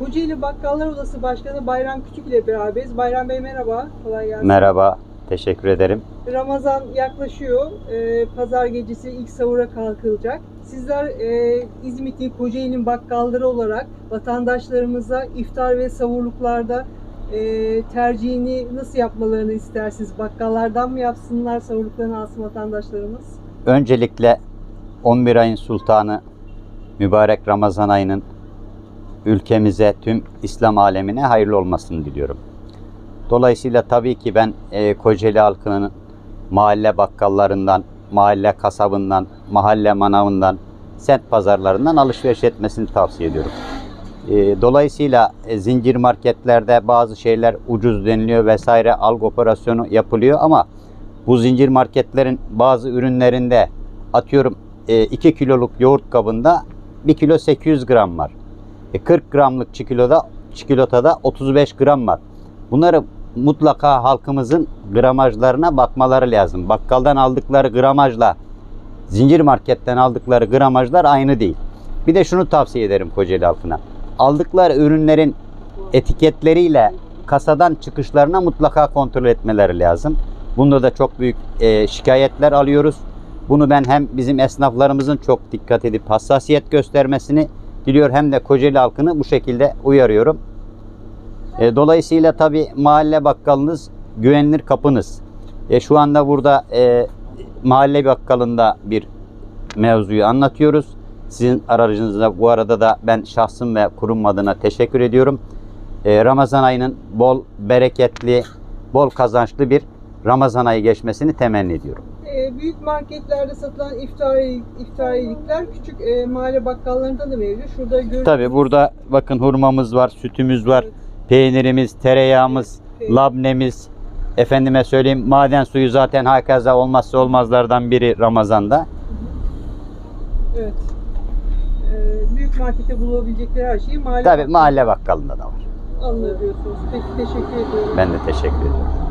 Kocaeli Bakkallar Odası Başkanı Bayram Küçük ile beraberiz. Bayram Bey merhaba, kolay gelsin. Merhaba, teşekkür ederim. Ramazan yaklaşıyor. Ee, Pazar gecesi ilk sahura kalkılacak. Sizler e, İzmit'in Kocaeli'nin bakkalları olarak vatandaşlarımıza iftar ve savurluklarda e, tercihini nasıl yapmalarını istersiniz? Bakkallardan mı yapsınlar, savurluklarını alsın vatandaşlarımız? Öncelikle 11 ayın sultanı mübarek Ramazan ayının ülkemize, tüm İslam alemine hayırlı olmasını diliyorum. Dolayısıyla tabii ki ben e, Kocaeli halkının mahalle bakkallarından, mahalle kasabından, mahalle manavından, semt pazarlarından alışveriş etmesini tavsiye ediyorum. E, dolayısıyla e, zincir marketlerde bazı şeyler ucuz deniliyor vesaire algı operasyonu yapılıyor ama bu zincir marketlerin bazı ürünlerinde atıyorum 2 kiloluk yoğurt kabında 1 kilo 800 gram var. E, 40 gramlık çikolata, çikolatada 35 gram var. Bunları mutlaka halkımızın gramajlarına bakmaları lazım. Bakkaldan aldıkları gramajla zincir marketten aldıkları gramajlar aynı değil. Bir de şunu tavsiye ederim Kocaeli halkına. Aldıkları ürünlerin etiketleriyle kasadan çıkışlarına mutlaka kontrol etmeleri lazım. Bunda da çok büyük e, şikayetler alıyoruz. Bunu ben hem bizim esnaflarımızın çok dikkat edip hassasiyet göstermesini diliyor hem de Kocaeli halkını bu şekilde uyarıyorum. E, dolayısıyla tabi mahalle bakkalınız güvenilir kapınız. E, şu anda burada e, mahalle bakkalında bir mevzuyu anlatıyoruz. Sizin aracınızda bu arada da ben şahsım ve kurum adına teşekkür ediyorum. E, Ramazan ayının bol, bereketli, bol kazançlı bir Ramazan ayı geçmesini temenni ediyorum. Ee, büyük marketlerde satılan iftari, iftarilikler küçük e, mahalle bakkallarında da mevcut. Şurada görüyorsunuz. Tabi burada bakın hurmamız var, sütümüz var, Evet, peynirimiz, tereyağımız, evet. labnemiz, efendime söyleyeyim maden suyu zaten herkese olmazsa olmazlardan biri Ramazan'da. Evet. Ee, büyük markette bulabilecekleri her şeyi mahalle Tabi mahalle bakkalında da var. alınır diyorsunuz. Peki teşekkür ediyorum. Ben de teşekkür ediyorum.